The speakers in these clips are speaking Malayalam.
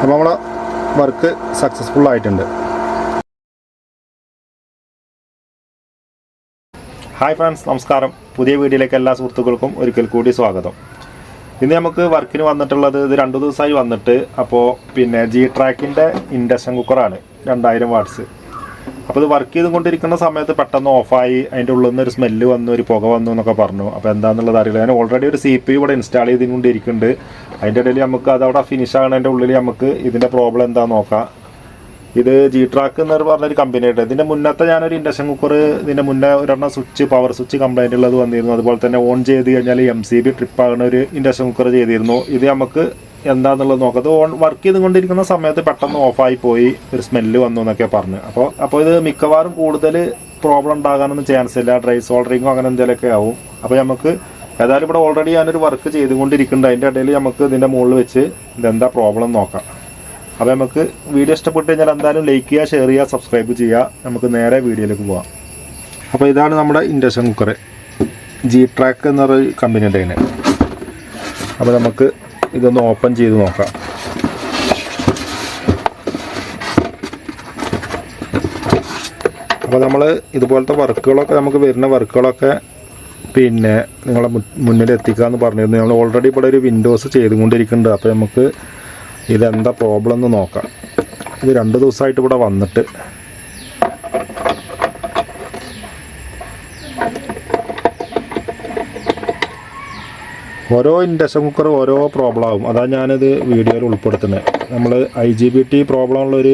അപ്പോൾ നമ്മളെ വർക്ക് സക്സസ്ഫുൾ ആയിട്ടുണ്ട്. ഹായ് ഫ്രണ്ട്സ് നമസ്കാരം. പുതിയ വീഡിയോയിലേക്ക് എല്ലാ സുഹൃത്തുക്കൾക്കും ഒരിക്കൽ കൂടി സ്വാഗതം. ഇന്ന് നമുക്ക് വർക്കിന് വന്നിട്ടുള്ളത് ഇത് രണ്ടു ദിവസമായി വന്നിട്ട് അപ്പോൾ പിന്നെ ജി ട്രാക്കിന്റെ ഇൻഡക്ഷൻ കുക്കറാണ് രണ്ടായിരം വാട്ട്സ് അപ്പോൾ ഇത് വർക്ക് ചെയ്തുകൊണ്ടിരിക്കുന്ന സമയത്ത് പെട്ടെന്ന് ഓഫായി അതിന്റെ ഉള്ളിൽ നിന്ന് ഒരു സ്മെല്ല് വന്നു ഒരു പുക വന്നു എന്നൊക്കെ പറഞ്ഞു. അപ്പോൾ എന്താണെന്നുള്ളത് അറിയില്ല. ഞാൻ ഓൾറെഡി ഒരു സി പി ഇവിടെ ഇൻസ്റ്റാൾ ചെയ്തുകൊണ്ടിരിക്കുന്നുണ്ട്. അതിന്റെ ഇടയിൽ നമുക്ക് അതവിടെ ഫിനിഷ് ആകുന്നതിന്റെ ഉള്ളിൽ നമുക്ക് ഇതിന്റെ പ്രോബ്ലം എന്താണെന്ന് നോക്കാം. ഇത് ജി ട്രാക്ക് എന്ന് പറഞ്ഞൊരു കമ്പനിയായിട്ട് ഇതിന്റെ മുന്നത്തെ ഞാനൊരു ഇൻഡക്ഷൻ കുക്കർ ഇതിന്റെ മുന്നേ ഒരെണ്ണം സ്വിച്ച് പവർ സ്വിച്ച് കംപ്ലൈന്റ് ഉള്ളത് വന്നിരുന്നു. അതുപോലെ തന്നെ ഓൺ ചെയ്ത് കഴിഞ്ഞാൽ എം സി ബി ട്രിപ്പ് ആകുന്ന ഒരു ഇൻഡക്ഷൻ കുക്കർ ചെയ്തിരുന്നു. ഇത് നമുക്ക് എന്താന്നുള്ളത് നോക്കാം. ഇത് ഓൺ വർക്ക് ചെയ്തുകൊണ്ടിരിക്കുന്ന സമയത്ത് പെട്ടെന്ന് ഓഫായി പോയി ഒരു സ്മെല്ല് വന്നു എന്നൊക്കെ പറഞ്ഞു. അപ്പോൾ അപ്പോൾ ഇത് മിക്കവാറും കൂടുതൽ പ്രോബ്ലം ഉണ്ടാകാനൊന്നും ചാൻസ് ഇല്ല. ഡ്രൈ സോൾഡറിങ്ങോ അങ്ങനെ എന്തെങ്കിലുമൊക്കെ ആവും. അപ്പോൾ നമുക്ക് ഏതായാലും ഇവിടെ ഓൾറെഡി ഞാനൊരു വർക്ക് ചെയ്തുകൊണ്ടിരിക്കുന്നുണ്ട്. അതിന്റെ ഇടയിൽ നമുക്ക് ഇതിന്റെ മുകളിൽ വെച്ച് ഇതെന്താ പ്രോബ്ലം നോക്കാം. അപ്പോൾ നമുക്ക് വീഡിയോ ഇഷ്ടപ്പെട്ട് കഴിഞ്ഞാൽ എന്തായാലും ലൈക്ക് ചെയ്യുക ഷെയർ ചെയ്യുക സബ്സ്ക്രൈബ് ചെയ്യുക. നമുക്ക് നേരെ വീഡിയോയിലേക്ക് പോവാം. അപ്പോൾ ഇതാണ് നമ്മുടെ ഇൻഡക്ഷൻ കുക്കർ ജി ട്രാക്ക് എന്ന് പറയുന്ന കമ്പനിയുടെ അതിന് അപ്പോൾ നമുക്ക് ഇതൊന്ന് ഓപ്പൺ ചെയ്ത് നോക്കാം. അപ്പോൾ നമ്മൾ ഇതുപോലത്തെ വർക്കുകളൊക്കെ നമുക്ക് വരുന്ന വർക്കുകളൊക്കെ പിന്നെ നിങ്ങളെ മുന്നിൽ എത്തിക്കാമെന്ന് പറഞ്ഞിരുന്നു. നമ്മൾ ഓൾറെഡി ഇവിടെ ഒരു വിൻഡോസ് ചെയ്തുകൊണ്ടിരിക്കുന്നുണ്ട്. അപ്പോൾ നമുക്ക് ഇതെന്താ പ്രോബ്ലം എന്ന് നോക്കാം. ഇത് രണ്ട് ദിവസമായിട്ട് ഇവിടെ വന്നിട്ട് ഓരോ ഇൻഡക്ഷൻ കുക്കർ ഓരോ പ്രോബ്ലം ആവും. അതാണ് ഞാനിത് വീഡിയോയിൽ ഉൾപ്പെടുത്തുന്നത് നമ്മൾ I G B T problem ഉള്ളൊരു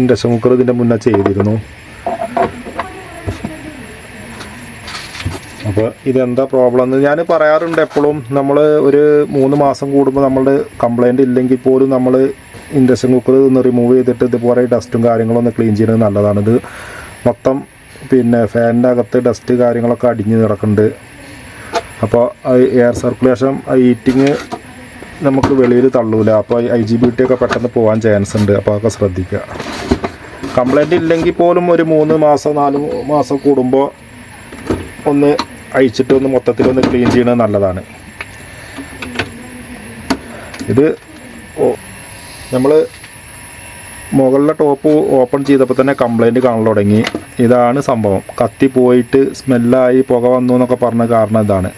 ഇൻഡക്ഷൻ കുക്കർ ഇതിന്റെ മുന്നേ ചെയ്തിരുന്നു. അപ്പോൾ ഇതെന്താ പ്രോബ്ലം എന്ന് ഞാൻ പറയാറുണ്ട് എപ്പോഴും നമ്മൾ ഒരു മൂന്ന് മാസം കൂടുമ്പോൾ നമ്മളുടെ കംപ്ലൈന്റ് ഇല്ലെങ്കിൽ പോലും നമ്മൾ ഇൻഡക്ഷൻ കുക്കർ ഒന്ന് റിമൂവ് ചെയ്തിട്ട് ഇതുപോലെ ഡസ്റ്റും കാര്യങ്ങളും ഒന്ന് ക്ലീൻ ചെയ്യുന്നത് നല്ലതാണ്. ഇത് മൊത്തം പിന്നെ ഫാനിന്റെ അകത്ത് ഡസ്റ്റ് കാര്യങ്ങളൊക്കെ അടിഞ്ഞ് കിടക്കുന്നുണ്ട് അപ്പോൾ എയർ സർക്കുലേഷൻ ഹീറ്റിങ് നമുക്ക് വെളിയിൽ തള്ളൂല. അപ്പോൾ ഐ ജി ബി ഒക്കെ പെട്ടെന്ന് പോകാൻ ചാൻസ് ഉണ്ട്. അപ്പോൾ അതൊക്കെ ശ്രദ്ധിക്കുക. കംപ്ലൈന്റ് ഇല്ലെങ്കിൽ പോലും ഒരു മൂന്ന് മാസം നാല് മാസം കൂടുമ്പോൾ ഒന്ന് അഴിച്ചിട്ട് ഒന്ന് മൊത്തത്തിൽ ഒന്ന് ക്ലീൻ ചെയ്യണത് നല്ലതാണ്. ഇത് നമ്മൾ മുകളിലെ ടോപ്പ് ഓപ്പൺ ചെയ്തപ്പോൾ തന്നെ കംപ്ലൈന്റ് കാണാൻ തുടങ്ങി. ഇതാണ് സംഭവം. കത്തി പോയിട്ട് സ്മെല്ലായി പുക വന്നു എന്നൊക്കെ പറഞ്ഞ കാരണം ഇതാണ്.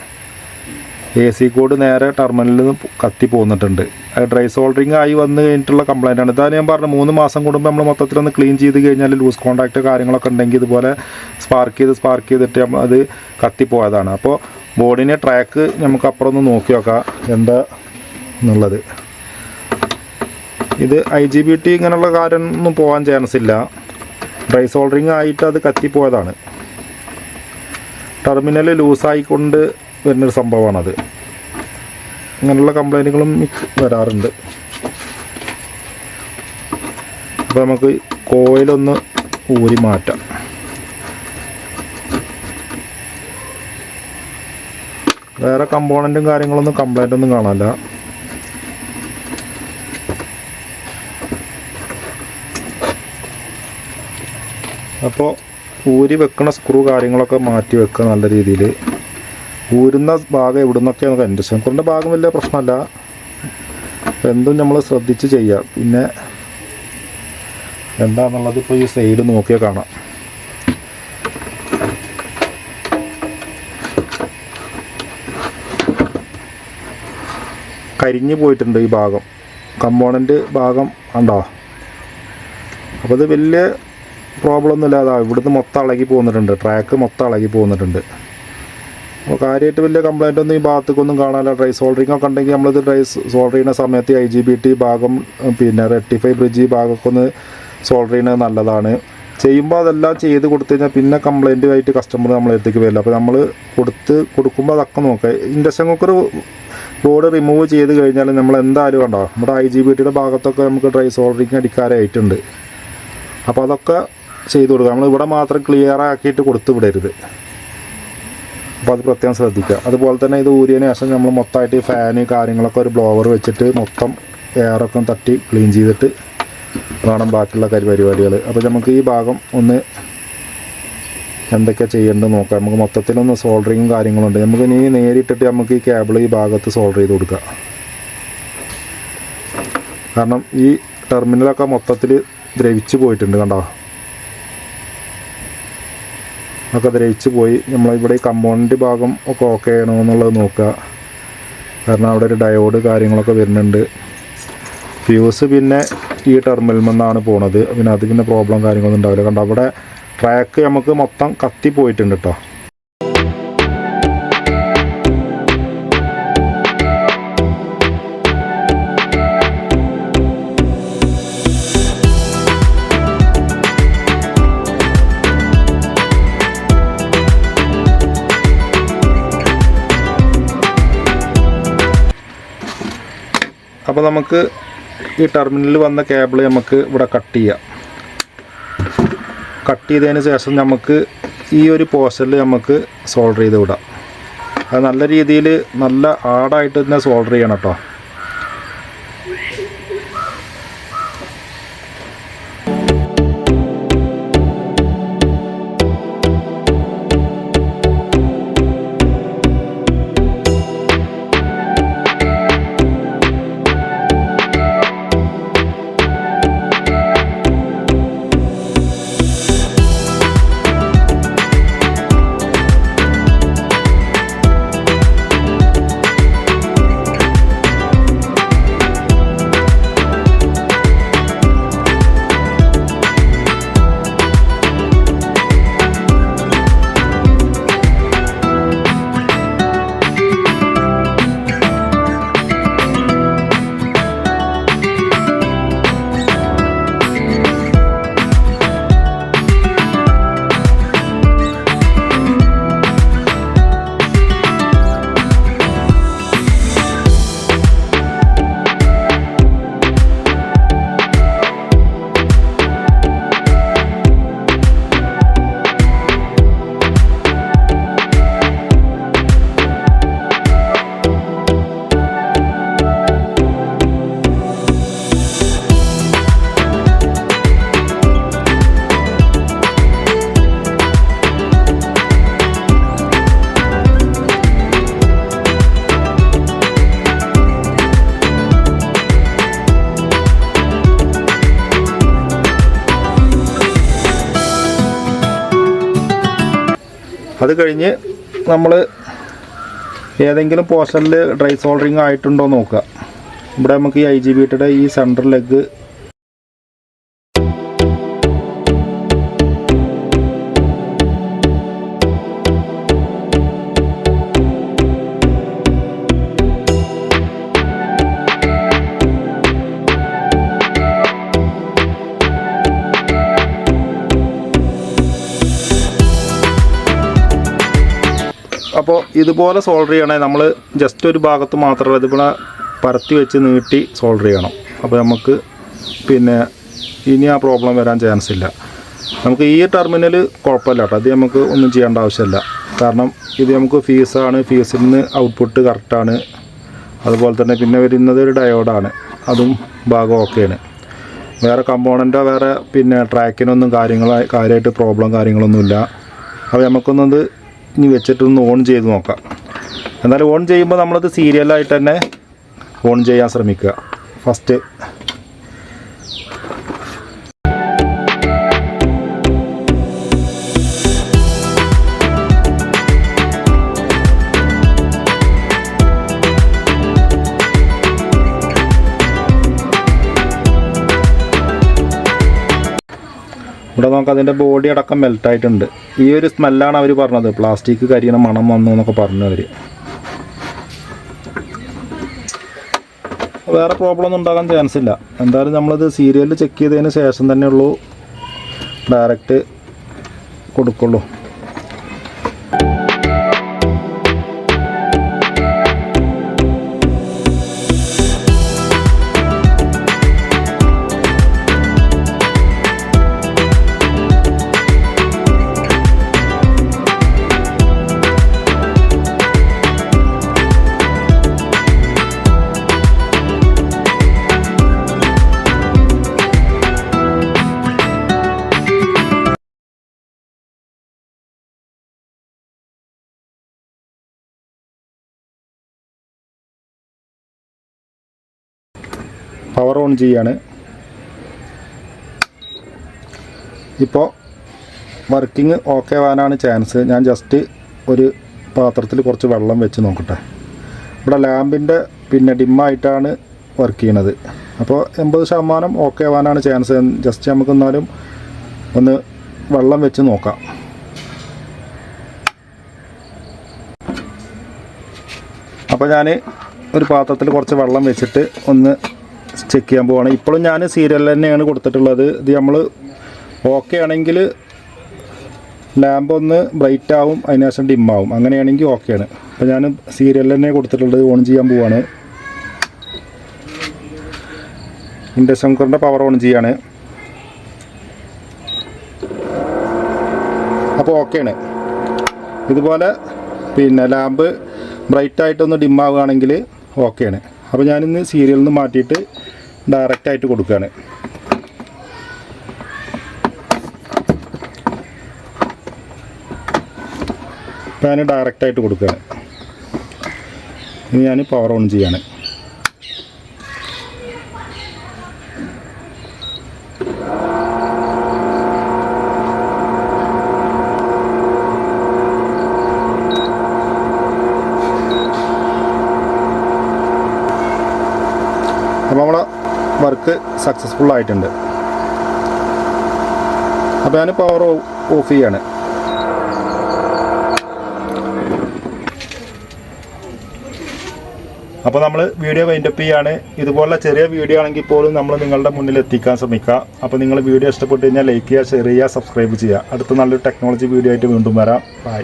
എ സി കോഡ് നേരെ ടെർമിനലിൽ നിന്ന് കത്തി പോന്നിട്ടുണ്ട്. ഡ്രൈ സോൾഡറിങ് ആയി വന്ന് കഴിഞ്ഞിട്ടുള്ള കംപ്ലൈന്റ് ആണ്. ഇതാണ് ഞാൻ പറഞ്ഞ മൂന്ന് മാസം കൂടുമ്പോൾ നമ്മൾ മൊത്തത്തിലൊന്ന് ക്ലീൻ ചെയ്ത് കഴിഞ്ഞാൽ ലൂസ് കോൺടാക്റ്റ് കാര്യങ്ങളൊക്കെ ഉണ്ടെങ്കിൽ ഇതുപോലെ സ്പാർക്ക് ചെയ്ത് സ്പാർക്ക് ചെയ്തിട്ട് അത് കത്തിപ്പോയതാണ് അപ്പോൾ ബോഡിനെ ട്രാക്ക് നമുക്ക് അപ്പുറം ഒന്ന് നോക്കി നോക്കാം. എന്താ എന്നുള്ളത്. ഇത് ഐ ജി ബി ടി ഇങ്ങനെയുള്ള കാര്യം ഒന്നും പോകാൻ ചാൻസ് ഇല്ല. ഡ്രൈ സോൾഡറിങ് ആയിട്ട് അത് കത്തിപ്പോയതാണ് ടെർമിനൽ ലൂസായിക്കൊണ്ട് വരുന്നൊരു സംഭവമാണത്. അങ്ങനെയുള്ള കംപ്ലൈന്റുകളും വരാറുണ്ട്. അപ്പോൾ നമുക്ക് കോയിലൊന്ന് ഊരി മാറ്റാം. വേറെ കമ്പോണന്റും കാര്യങ്ങളൊന്നും കംപ്ലൈന്റ് ഒന്നും കാണാനില്ല. അപ്പോൾ ഊരി വെക്കണ സ്ക്രൂ കാര്യങ്ങളൊക്കെ മാറ്റി വെക്കുക നല്ല രീതിയിൽ ഊരുന്ന ഭാഗം എവിടുന്നൊക്കെയാണ് ഇൻഡക്ഷൻ കുക്കറിന്റെ ഭാഗം വലിയ പ്രശ്നമല്ല. എന്തും നമ്മൾ ശ്രദ്ധിച്ച് ചെയ്യുക പിന്നെ എന്താണെന്നുള്ളത് ഇപ്പോൾ ഈ സൈഡ് നോക്കിയാൽ കാണാം. കരിഞ്ഞു പോയിട്ടുണ്ട് ഈ ഭാഗം. കമ്പോണന്റ് ഭാഗം ഉണ്ടോ അപ്പോൾ ഇത് വലിയ പ്രോബ്ലം ഒന്നുമില്ലാതാ ഇവിടുന്ന് മൊത്തം ഇളകി പോന്നിട്ടുണ്ട്. ട്രാക്ക് മൊത്തം ഇളകി പോന്നിട്ടുണ്ട്. അപ്പോൾ കാര്യമായിട്ട് വലിയ കംപ്ലൈന്റ് ഒന്നും ഈ ഭാഗത്തേക്കൊന്നും കാണാനില്ല. ഡ്രൈ സോൾഡറിങ് ഒക്കെ ഉണ്ടെങ്കിൽ നമ്മളിത് ഡ്രൈ സോൾഡർ ചെയ്യുന്ന സമയത്ത് ഐ ജി ബി ടി ഭാഗം പിന്നെ റെക്ടിഫൈ ബ്രിഡ്ജ് ഈ ഭാഗമൊക്കെ ഒന്ന് സോൾഡർ ചെയ്യുന്നത് നല്ലതാണ്. ചെയ്യുമ്പോൾ അതെല്ലാം ചെയ്ത് കൊടുത്തു കഴിഞ്ഞാൽ പിന്നെ കംപ്ലൈന്റുമായിട്ട് കസ്റ്റമർ നമ്മളെടുത്തേക്ക് വരില്ല. അപ്പോൾ നമ്മൾ കൊടുത്ത് കൊടുക്കുമ്പോൾ അതൊക്കെ നോക്കുക ഇൻഡക്ഷൻ കുക്കർ ബോർഡ് റിമൂവ് ചെയ്ത് കഴിഞ്ഞാൽ നമ്മൾ എന്തായാലും ഉണ്ടോ നമ്മുടെ ഐ ജി ബി ടിയുടെ ഭാഗത്തൊക്കെ നമുക്ക് ഡ്രൈ സോൾഡറിങ് അടിക്കാറായിട്ടുണ്ട് അപ്പോൾ അതൊക്കെ ചെയ്ത് കൊടുക്കുക നമ്മൾ ഇവിടെ മാത്രം ക്ലിയർ ആക്കിയിട്ട് കൊടുത്തു വിടരുത്. അപ്പോൾ അത് പ്രത്യേകം ശ്രദ്ധിക്കുക. അതുപോലെ തന്നെ ഇത് ഊരിയതിന് ശേഷം നമ്മൾ മൊത്തമായിട്ട് ഈ ഫാന് കാര്യങ്ങളൊക്കെ ഒരു ബ്ലോവർ വെച്ചിട്ട് മൊത്തം എയറൊക്കെ തട്ടി ക്ലീൻ ചെയ്തിട്ട് വേണം ബാക്കിയുള്ള കരി പരിപാടികൾ അപ്പോൾ നമുക്ക് ഈ ഭാഗം ഒന്ന് എന്തൊക്കെ ചെയ്യേണ്ടത് നോക്കാം. നമുക്ക് മൊത്തത്തിലൊന്ന് സോൾഡറിങ്ങും കാര്യങ്ങളുണ്ട്. നമുക്ക് ഇനി നേരിട്ടിട്ട് നമുക്ക് ഈ കേബിൾ ഈ ഭാഗത്ത് സോൾഡർ ചെയ്ത് കൊടുക്കാം. കാരണം ഈ ടെർമിനലൊക്കെ മൊത്തത്തിൽ ദ്രവിച്ച് പോയിട്ടുണ്ട് കണ്ടോ? ഒക്കെ ദ്രവിച്ച് പോയി. നമ്മളിവിടെ ഈ കമ്പൗണ്ട് ഭാഗം ഒക്കെ ഓക്കെ ആണോ എന്നുള്ളത് നോക്കുക. കാരണം അവിടെ ഒരു ഡയോഡ് കാര്യങ്ങളൊക്കെ വരുന്നുണ്ട്. ഫ്യൂസ് പിന്നെ ഈ ടെർമിനൽ നിന്നാണ് പോണത്. പിന്നെ അത് പിന്നെ പ്രോബ്ലം കാര്യങ്ങളൊന്നും ഉണ്ടാവില്ല. കണ്ടോ അവിടെ ട്രാക്ക് നമുക്ക് മൊത്തം കത്തി പോയിട്ടുണ്ട് കേട്ടോ അപ്പോൾ നമുക്ക് ഈ ടെർമിനലിൽ വന്ന കേബിൾ നമുക്ക് ഇവിടെ കട്ട് ചെയ്യാം. കട്ട് ചെയ്തതിന് ശേഷം നമുക്ക് ഈ ഒരു പോസ്റ്ററിൽ നമുക്ക് സോൾഡർ ചെയ്ത് വിടാം. അത് നല്ല രീതിയിൽ നല്ല ആടായിട്ട് തന്നെ സോൾഡർ ചെയ്യണം കേട്ടോ. അത് കഴിഞ്ഞ് നമ്മൾ ഏതെങ്കിലും പോർഷനിൽ ഡ്രൈ സോൾഡറിങ് ആയിട്ടുണ്ടോ നോക്കുക. ഇവിടെ നമുക്ക് ഈ ഐ ജി ബിയുടെ ഈ സെൻട്രൽ ലെഗ് അപ്പോൾ ഇതുപോലെ സോൾഡർ ചെയ്യണേ നമ്മൾ ജസ്റ്റ് ഒരു ഭാഗത്ത് മാത്രമല്ല ഇതുപോലെ പരത്തി വെച്ച് നീട്ടി സോൾഡർ ചെയ്യണം. അപ്പോൾ നമുക്ക് പിന്നെ ഇനി ആ പ്രോബ്ലം വരാൻ ചാൻസ് ഇല്ല. നമുക്ക് ഈ ടെർമിനൽ കുഴപ്പമില്ല കേട്ടോ. അത് നമുക്ക് ഒന്നും ചെയ്യേണ്ട ആവശ്യമില്ല. കാരണം ഇത് നമുക്ക് ഫീസാണ് ഫീസിൽ നിന്ന് ഔട്ട്പുട്ട് കറക്റ്റാണ് അതുപോലെ തന്നെ പിന്നെ വരുന്നത് ഒരു ഡയോഡാണ് അതും ഭാഗം ഓക്കെയാണ് വേറെ കമ്പോണന്റോ വേറെ പിന്നെ ട്രാക്കിനൊന്നും കാര്യങ്ങളായി കാര്യമായിട്ട് പ്രോബ്ലം കാര്യങ്ങളൊന്നുമില്ല. അപ്പോൾ നമുക്കൊന്നത് ഇനി വെച്ചിട്ടൊന്ന് ഓൺ ചെയ്ത് നോക്കാം. എന്നാലും ഓൺ ചെയ്യുമ്പോൾ നമ്മളത് സീരിയലായിട്ട് തന്നെ ഓൺ ചെയ്യാൻ ശ്രമിക്കുക. ഫസ്റ്റ് ഇവിടെ നമുക്ക് അതിന്റെ ബോഡി അടക്കം മെൽറ്റായിട്ടുണ്ട് ഈ ഒരു സ്മെല്ലാണ് അവർ പറഞ്ഞത്. പ്ലാസ്റ്റിക് കരിയണ മണം വന്നു എന്നൊക്കെ പറഞ്ഞു അവർ വേറെ പ്രോബ്ലം ഒന്നും ഉണ്ടാകാൻ ചാൻസ് ഇല്ല. എന്തായാലും നമ്മളത് സീരിയലിൽ ചെക്ക് ചെയ്തതിന് ശേഷം തന്നെ ഉള്ളൂ. ഡയറക്റ്റ് കൊടുക്കുള്ളൂ. പവർ ഓൺ ചെയ്യാണ്. ഇപ്പോൾ വർക്കിംഗ് ഓക്കെ ആവാനാണ് ചാൻസ് ഞാൻ ജസ്റ്റ് ഒരു പാത്രത്തിൽ കുറച്ച് വെള്ളം വെച്ച് നോക്കട്ടെ. ഇവിടെ ലാമ്പിന്റെ പിന്നെ ഡിമ്മായിട്ടാണ് വർക്ക് ചെയ്യണത്. അപ്പോൾ എൺപത് ശതമാനം ഓക്കെ ആവാനാണ് ചാൻസ് ജസ്റ്റ് നമുക്ക് എന്നാലും ഒന്ന് വെള്ളം വെച്ച് നോക്കാം. അപ്പോൾ ഞാൻ ഒരു പാത്രത്തിൽ കുറച്ച് വെള്ളം വെച്ചിട്ട് ഒന്ന് ചെക്ക് ചെയ്യാൻ പോവാണ്. ഇപ്പോഴും ഞാൻ സീരിയൽ തന്നെയാണ് കൊടുത്തിട്ടുള്ളത്. ഇത് നമ്മൾ ഓക്കെ ആണെങ്കിൽ ലാമ്പ് ഒന്ന് ബ്രൈറ്റ് ആവും അതിനുശേഷം ആവും. അങ്ങനെയാണെങ്കിൽ ഓക്കെയാണ് അപ്പോൾ ഞാൻ സീരിയൽ തന്നെ കൊടുത്തിട്ടുള്ളത് ഓൺ ചെയ്യാൻ പോവാണ്. ഇൻഡക്ഷൻ കുക്കറിന്റെ പവർ ഓൺ ചെയ്യാണ്. അപ്പോൾ ഓക്കെയാണ് ഇതുപോലെ പിന്നെ ലാമ്പ് ബ്രൈറ്റായിട്ടൊന്ന് ഡിം dim ആവുകയാണെങ്കിൽ ഓക്കെയാണ് അപ്പോൾ ഞാനിന്ന് സീരിയലിൽ നിന്ന് മാറ്റിയിട്ട് ഡയറക്റ്റ് ആയിട്ട് കൊടുക്കുകയാണ് ഞാൻ ഡയറക്റ്റ് ആയിട്ട് കൊടുക്കുകയാണ് ഇനി ഞാൻ പവർ ഓൺ ചെയ്യാണ് അപ്പോൾ നമ്മളെ വർക്ക് സക്സസ്ഫുൾ ആയിട്ടുണ്ട്. അപ്പോൾ ഞാൻ പവർ ഓഫ് ചെയ്യാണ്. അപ്പോൾ നമ്മൾ വീഡിയോ വൈൻഡപ്പ് ചെയ്യാണ്. ഇതുപോലുള്ള ചെറിയ വീഡിയോ ആണെങ്കിൽ പോലും നമ്മൾ നിങ്ങളുടെ മുന്നിൽ എത്തിക്കാൻ ശ്രമിക്കുക. അപ്പോൾ നിങ്ങൾ വീഡിയോ ഇഷ്ടപ്പെട്ട് കഴിഞ്ഞാൽ ലൈക്ക് ചെയ്യുക ഷെയർ ചെയ്യുക സബ്സ്ക്രൈബ് ചെയ്യുക. അടുത്ത നല്ലൊരു ടെക്നോളജി വീഡിയോ ആയിട്ട് വീണ്ടും വരാം. ബൈ